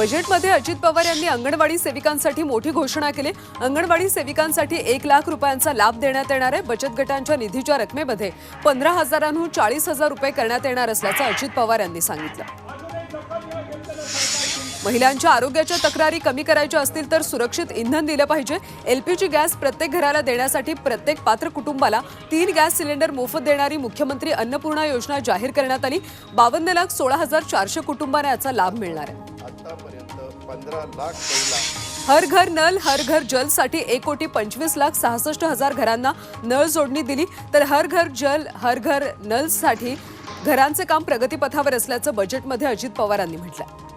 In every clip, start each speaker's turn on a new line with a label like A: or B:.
A: बजेटमध्ये अजित पवार यांनी अंगणवाडी सेविकांसाठी मोठी घोषणा केली अंगणवाडी सेविकांसाठी एक लाख रुपयांचा लाभ देण्यात येणार आहे बचत गटांच्या निधीच्या रकमेमध्ये पंधरा हजारांहून चाळीस हजार रुपये करण्यात येणार असल्याचं अजित पवार यांनी सांगितलं महिलांच्या आरोग्याच्या तक्रारी कमी करायच्या असतील तर सुरक्षित इंधन दिलं पाहिजे एलपीजी गॅस प्रत्येक घराला देण्यासाठी प्रत्येक पात्र कुटुंबाला तीन गॅस सिलेंडर मोफत देणारी मुख्यमंत्री अन्नपूर्णा योजना जाहीर करण्यात आली बावन्न लाख सोळा हजार चारशे कुटुंबांना याचा लाभ मिळणार आहे लाख हर घर नल हर घर जलसाठी एक कोटी पंचवीस लाख सहासष्ट हजार घरांना नळ जोडणी दिली तर हर घर जल हर घर साठी घरांचे काम प्रगतीपथावर असल्याचं बजेटमध्ये अजित पवारांनी म्हटलं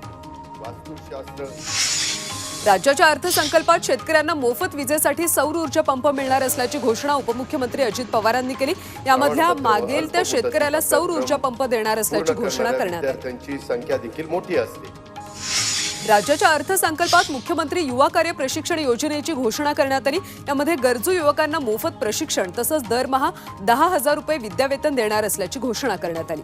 A: राज्याच्या अर्थसंकल्पात शेतकऱ्यांना मोफत विजेसाठी सौर ऊर्जा पंप मिळणार असल्याची घोषणा उपमुख्यमंत्री अजित पवारांनी केली यामधल्या मागेल त्या शेतकऱ्याला सौर ऊर्जा पंप देणार असल्याची घोषणा करण्यात आली संख्या देखील मोठी असते राज्याच्या अर्थसंकल्पात मुख्यमंत्री युवा कार्य प्रशिक्षण योजनेची घोषणा करण्यात आली यामध्ये गरजू युवकांना मोफत प्रशिक्षण तसंच दरमहा दहा हजार रुपये विद्यावेतन देणार असल्याची घोषणा करण्यात आली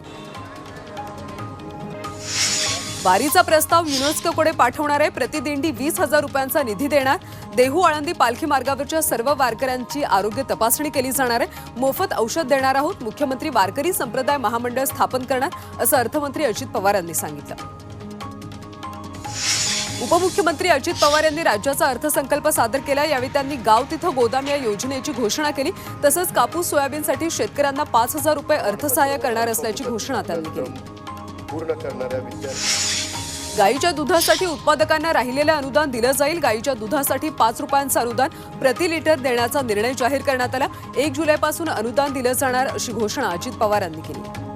A: वारीचा प्रस्ताव युनेस्कोकडे पाठवणार आहे प्रतिदिंडी वीस हजार रुपयांचा निधी देणार देहू आळंदी पालखी मार्गावरच्या सर्व वारकऱ्यांची आरोग्य तपासणी केली जाणार आहे मोफत औषध देणार आहोत मुख्यमंत्री वारकरी संप्रदाय महामंडळ स्थापन करणार असं अर्थमंत्री अजित पवारांनी सांगितलं उपमुख्यमंत्री अजित पवार यांनी राज्याचा अर्थसंकल्प सादर केला यावेळी त्यांनी गाव तिथं गोदाम या योजनेची घोषणा केली तसंच कापूस सोयाबीनसाठी शेतकऱ्यांना पाच हजार रुपये अर्थसहाय्य करणार असल्याची घोषणा त्यांनी केली गाईच्या दुधासाठी उत्पादकांना राहिलेलं अनुदान दिलं जाईल गायीच्या दुधासाठी पाच रुपयांचं अनुदान प्रति लिटर देण्याचा निर्णय जाहीर करण्यात आला एक जुलैपासून अनुदान दिलं जाणार अशी घोषणा अजित पवार यांनी केली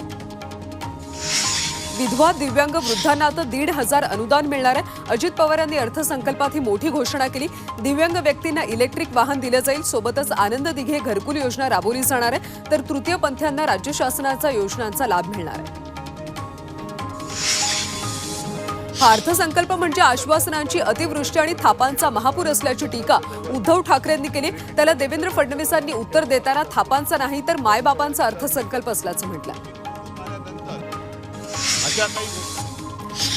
A: विधवा दिव्यांग वृद्धांना आता दीड हजार अनुदान मिळणार आहे अजित पवार यांनी अर्थसंकल्पात ही मोठी घोषणा केली दिव्यांग व्यक्तींना इलेक्ट्रिक वाहन दिलं जाईल सोबतच आनंद दिघे घरकुल योजना राबवली जाणार आहे तर तृतीय तृतीयपंथ्यांना राज्य शासनाचा योजनांचा लाभ मिळणार आहे हा अर्थसंकल्प म्हणजे आश्वासनांची अतिवृष्टी आणि थापांचा महापूर असल्याची टीका उद्धव ठाकरेंनी केली त्याला देवेंद्र फडणवीसांनी उत्तर देताना थापांचा नाही तर मायबापांचा अर्थसंकल्प असल्याचं म्हटलं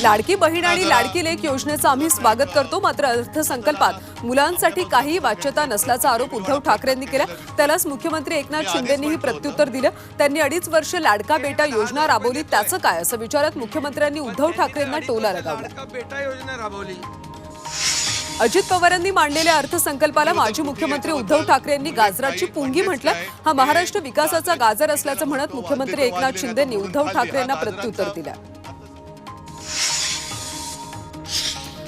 A: लाडकी बहीण आणि लाडकी लेख योजनेचं आम्ही स्वागत करतो मात्र अर्थसंकल्पात मुलांसाठी काही वाच्यता नसल्याचा आरोप उद्धव ठाकरेंनी केला त्यालाच मुख्यमंत्री एकनाथ शिंदेंनीही प्रत्युत्तर दिलं त्यांनी अडीच वर्ष लाडका बेटा योजना राबवली त्याचं काय असं विचारत मुख्यमंत्र्यांनी उद्धव ठाकरेंना टोला लगावला अजित पवारांनी मांडलेल्या अर्थसंकल्पाला माजी मुख्यमंत्री उद्धव ठाकरे यांनी गाजराची पुंगी म्हटलं हा महाराष्ट्र विकासाचा गाजर असल्याचं म्हणत मुख्यमंत्री एकनाथ शिंदेंनी उद्धव ठाकरे यांना प्रत्युत्तर दिलं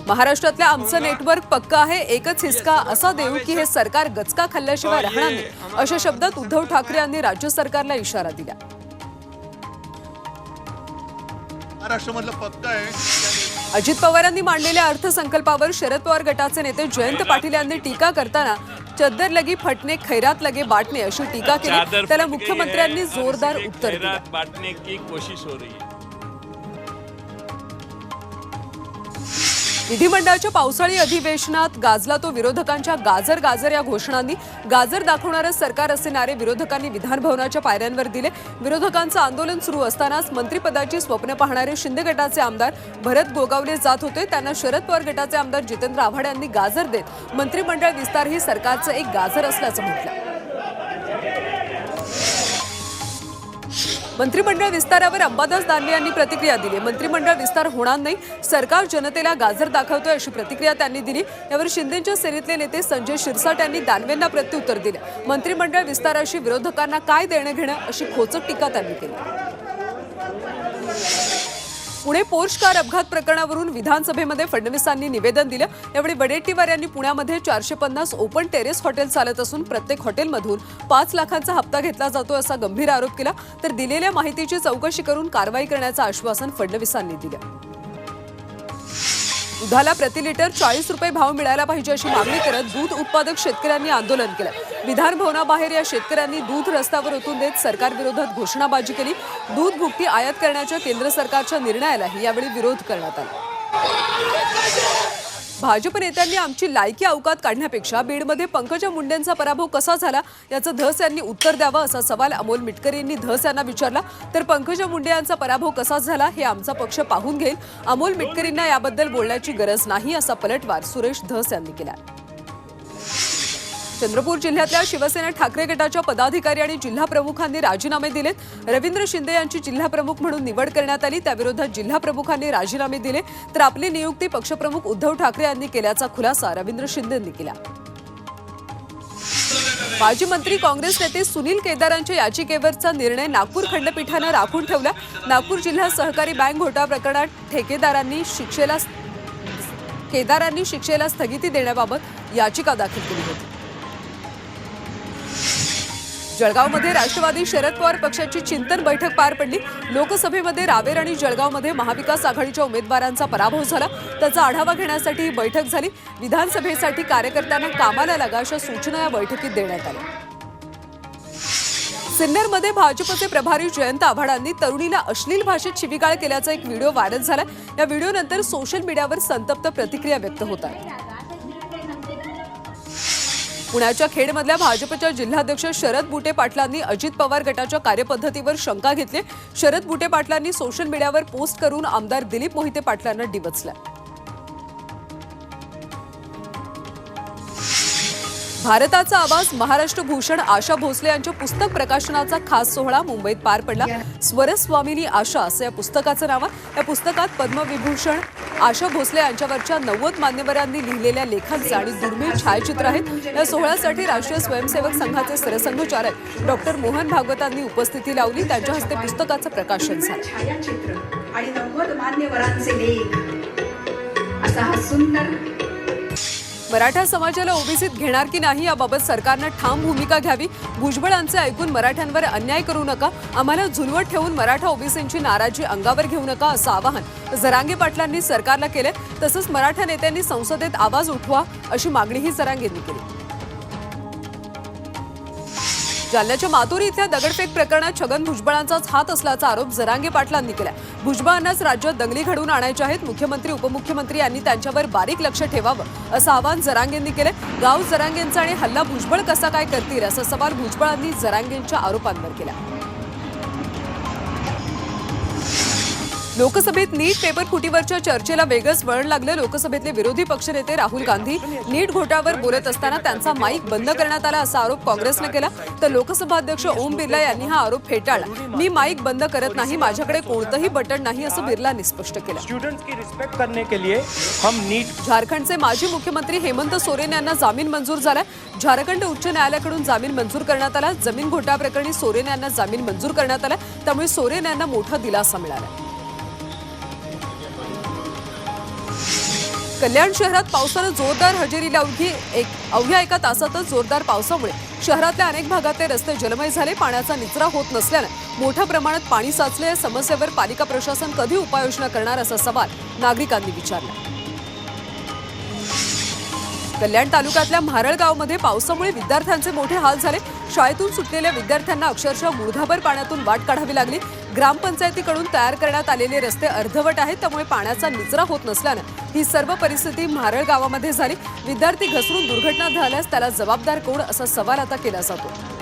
A: महाराष्ट्रातल्या आमचं नेटवर्क पक्क आहे एकच हिसका असा देऊ की हे सरकार गचका खाल्ल्याशिवाय राहणार नाही अशा शब्दात उद्धव ठाकरे यांनी राज्य सरकारला इशारा दिला महाराष्ट्र आहे अजित पवारांनी मांडलेल्या अर्थसंकल्पावर शरद पवार गटाचे नेते जयंत पाटील यांनी टीका करताना चद्दर लगी फटणे खैरात लगे बाटणे अशी टीका केली त्याला मुख्यमंत्र्यांनी जोरदार उत्तर दिलं हो विधिमंडळाच्या पावसाळी अधिवेशनात गाजला तो विरोधकांच्या गाजर गाजर या घोषणांनी गाजर दाखवणारं सरकार असे नारे विरोधकांनी विधानभवनाच्या पायऱ्यांवर दिले विरोधकांचं आंदोलन सुरू असतानाच मंत्रिपदाची स्वप्न पाहणारे शिंदे गटाचे आमदार भरत गोगावले जात होते त्यांना शरद पवार गटाचे आमदार जितेंद्र आव्हाड यांनी गाजर देत मंत्रिमंडळ विस्तार ही सरकारचं एक गाजर असल्याचं म्हटलं मंत्रिमंडळ विस्तारावर अंबादास दानवे यांनी प्रतिक्रिया दिली मंत्रिमंडळ विस्तार होणार नाही सरकार जनतेला गाजर दाखवतोय अशी प्रतिक्रिया त्यांनी दिली यावर शिंदेच्या सेनेतले नेते संजय शिरसाट यांनी दानवेंना प्रत्युत्तर दिलं मंत्रिमंडळ विस्ताराशी विरोधकांना काय देणं घेणं अशी खोचक टीका त्यांनी केली पुणे पोर्श कार अपघात प्रकरणावरून विधानसभेमध्ये फडणवीसांनी निवेदन दिलं यावेळी वडेट्टीवार यांनी पुण्यामध्ये चारशे पन्नास ओपन टेरेस हॉटेल चालत असून प्रत्येक हॉटेलमधून पाच लाखांचा हप्ता घेतला जातो असा गंभीर आरोप केला तर दिलेल्या माहितीची चौकशी करून कारवाई करण्याचं आश्वासन फडणवीसांनी दिलं दुधाला प्रति लिटर चाळीस रुपये भाव मिळायला पाहिजे अशी मागणी करत दूध उत्पादक शेतकऱ्यांनी आंदोलन केलं विधानभवनाबाहेर या शेतकऱ्यांनी दूध रस्त्यावर उतरून देत सरकारविरोधात घोषणाबाजी केली दूध भुकटी आयात करण्याच्या केंद्र सरकारच्या निर्णयालाही यावेळी विरोध करण्यात आला भाजप नेत्यांनी आमची लायकी अवकात काढण्यापेक्षा बीडमध्ये पंकजा मुंडेंचा पराभव कसा झाला याचं धस यांनी उत्तर द्यावं असा सवाल अमोल मिटकरींनी यांनी धस यांना विचारला तर पंकजा मुंडे यांचा पराभव कसा झाला हे आमचा पक्ष पाहून घेईल अमोल मिटकरींना याबद्दल बोलण्याची गरज नाही असा पलटवार सुरेश धस यांनी केला चंद्रपूर जिल्ह्यातल्या शिवसेना ठाकरे गटाच्या पदाधिकारी आणि जिल्हा प्रमुखांनी राजीनामे दिलेत रवींद्र शिंदे यांची जिल्हा प्रमुख म्हणून निवड करण्यात आली त्याविरोधात जिल्हा प्रमुखांनी राजीनामे दिले तर आपली नियुक्ती पक्षप्रमुख उद्धव ठाकरे यांनी केल्याचा खुलासा रवींद्र शिंदेंनी केला माजी मंत्री काँग्रेस नेते सुनील केदारांच्या याचिकेवरचा निर्णय नागपूर खंडपीठानं राखून ठेवला नागपूर जिल्हा सहकारी बँक घोटाळा प्रकरणात ठेकेदारांनी शिक्षेला केदारांनी शिक्षेला स्थगिती देण्याबाबत याचिका दाखल केली होती जळगावमध्ये राष्ट्रवादी शरद पवार पक्षाची चिंतन बैठक पार पडली लोकसभेमध्ये रावेर आणि जळगावमध्ये महाविकास आघाडीच्या उमेदवारांचा पराभव झाला त्याचा आढावा घेण्यासाठी ही बैठक झाली विधानसभेसाठी कार्यकर्त्यांना कामाला लागा अशा सूचना या बैठकीत देण्यात आल्या सिन्नरमध्ये भाजपचे प्रभारी जयंत आव्हाडांनी तरुणीला अश्लील भाषेत शिवीगाळ केल्याचा एक व्हिडिओ व्हायरल झाला या व्हिडिओनंतर सोशल मीडियावर संतप्त प्रतिक्रिया व्यक्त होत आहेत पुण्याच्या खेडमधल्या भाजपच्या जिल्हाध्यक्ष शरद बुटे पाटलांनी अजित पवार गटाच्या कार्यपद्धतीवर शंका घेतली शरद बुटे पाटलांनी सोशल मीडियावर पोस्ट करून आमदार दिलीप मोहिते पाटलांना डिवचला भारताचा आवाज महाराष्ट्र भूषण आशा भोसले यांच्या पुस्तक प्रकाशनाचा खास सोहळा मुंबईत पार पडला स्वरस्वामिनी आशा असं या पुस्तकाचं नाव आहे या पुस्तकात पद्मविभूषण आशा भोसले यांच्यावरच्या नव्वद मान्यवरांनी लिहिलेल्या लेखांचे आणि दुर्मिळ छायाचित्र आहेत या सोहळ्यासाठी राष्ट्रीय स्वयंसेवक संघाचे सरसंघचालक डॉक्टर मोहन भागवतांनी उपस्थिती लावली त्यांच्या हस्ते पुस्तकाचं प्रकाशन झालं आणि मान्यवरांचे लेख असा हा सुंदर मराठा समाजाला ओबीसीत घेणार की नाही याबाबत सरकारनं ठाम भूमिका घ्यावी भुजबळांचे ऐकून मराठ्यांवर अन्याय करू नका आम्हाला झुलवत ठेवून मराठा ओबीसींची नाराजी अंगावर घेऊ नका असं आवाहन जरांगे पाटलांनी सरकारला केलं तसंच मराठा नेत्यांनी संसदेत आवाज उठवा अशी मागणीही जरांगेंनी केली जालन्याच्या मातुरी इथल्या दगडफेक प्रकरणात छगन भुजबळांचाच हात असल्याचा आरोप जरांगे पाटलांनी केला भुजबळांनाच राज्यात दंगली घडवून आणायच्या आहेत मुख्यमंत्री उपमुख्यमंत्री यांनी त्यांच्यावर बारीक लक्ष ठेवावं असं आवाहन जरांगेंनी केलं गाव जरांगेंचा आणि हल्ला भुजबळ कसा काय करतील असा सवाल भुजबळांनी जरांगेंच्या आरोपांवर केला लोकसभेत नीट पेपर फुटीवरच्या चर्चेला वेगळंच वळण लागलं लोकसभेतले विरोधी पक्षनेते राहुल गांधी नीट घोटावर बोलत असताना त्यांचा माईक बंद करण्यात आला असा आरोप काँग्रेसनं केला तर लोकसभा अध्यक्ष ओम बिर्ला यांनी हा आरोप फेटाळला मी माईक बंद करत नाही माझ्याकडे कोणतंही बटन नाही असं बिर्लांनी स्पष्ट
B: केलं नीट
A: झारखंडचे माजी मुख्यमंत्री हेमंत सोरेन यांना जामीन मंजूर झाला झारखंड उच्च न्यायालयाकडून जामीन मंजूर करण्यात आला जमीन घोटाळ्याप्रकरणी सोरेन यांना जामीन मंजूर करण्यात आला त्यामुळे सोरेन यांना मोठा दिलासा मिळाला कल्याण शहरात पावसानं जोरदार हजेरी लावली एक अवघ्या एका तासातच जोरदार पावसामुळे शहरातल्या अनेक भागातले रस्ते जलमय झाले पाण्याचा निचरा होत नसल्यानं मोठ्या प्रमाणात पाणी साचले या समस्येवर पालिका प्रशासन कधी उपाययोजना करणार असा सवाल नागरिकांनी विचारला कल्याण तालुक्यातल्या म्हारळगावमध्ये पावसामुळे विद्यार्थ्यांचे मोठे हाल झाले शाळेतून सुटलेल्या विद्यार्थ्यांना अक्षरशः मुळधाभर पाण्यातून वाट काढावी लागली ग्रामपंचायतीकडून तयार करण्यात आलेले रस्ते अर्धवट आहेत त्यामुळे पाण्याचा निचरा होत नसल्यानं ही सर्व परिस्थिती म्हारळ गावामध्ये झाली विद्यार्थी घसरून दुर्घटना झाल्यास त्याला जबाबदार कोण असा सवाल आता केला जातो